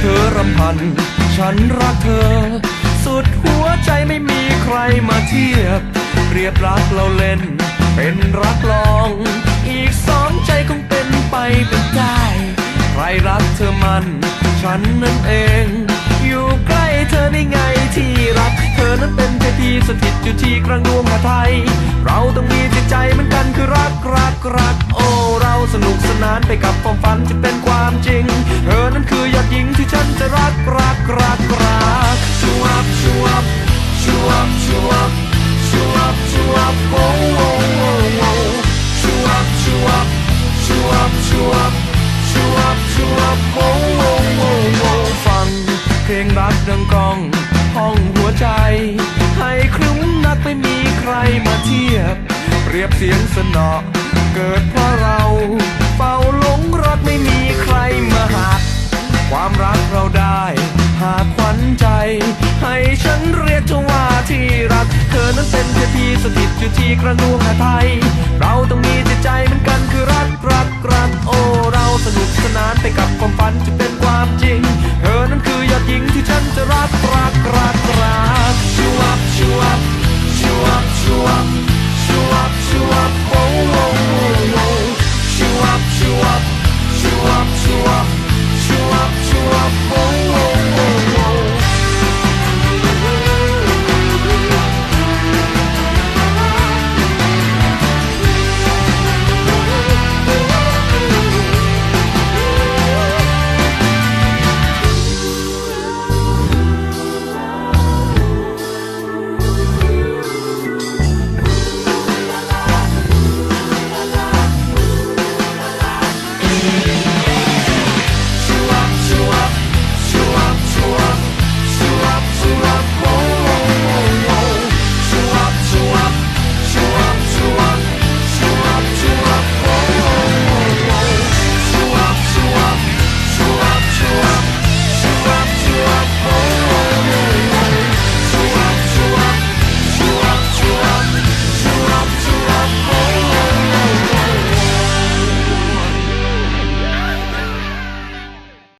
เธอรำพัน ฉันรักเธอ สุดหัวใจไม่มีใครมาเทียบ เปรียบรักเราเล่น เป็นรักลอง อีกสองใจคงเป็นไปเป็นได้ ใครรักเธอมัน ฉันนั่นเอง อยู่ใกล้เธอได้ไงที่รัก เธอนั้นเป็นเทพีสถิตอยู่ที่กลางดวงหาไทย เราต้องมีจิตใจเหมือนกันคือรักรักรักโอ้เราสนุกสนานไปกับความฝันจะเป็น ชูอัพชูอัพโอ้โอ้โอ้โอ้ชูอัพชูอัพชูอัพชูอัพชูอัพชูอัพโอ้โอ้โอ้โอ้ฟังเพลงรักดังกองห้องหัวใจ ให้คลุ้มนักไม่มีใครมาเทียบ เรียบเสียงสนอเกิดเพราะเราเฝ้าหลงรักไม่มีใครมาหักความรักเราได้ หากขวัญใจ ให้ฉันเรียกเธอว่า ที่รัก เธอนั้นเป็นเทพีสถิตอยู่ที่กระดวงหาไทย เราต้องมีจิตใจเหมือนกันคือรักรักรักโอ้เราสนุกสนานไปกับความฝันจะเป็น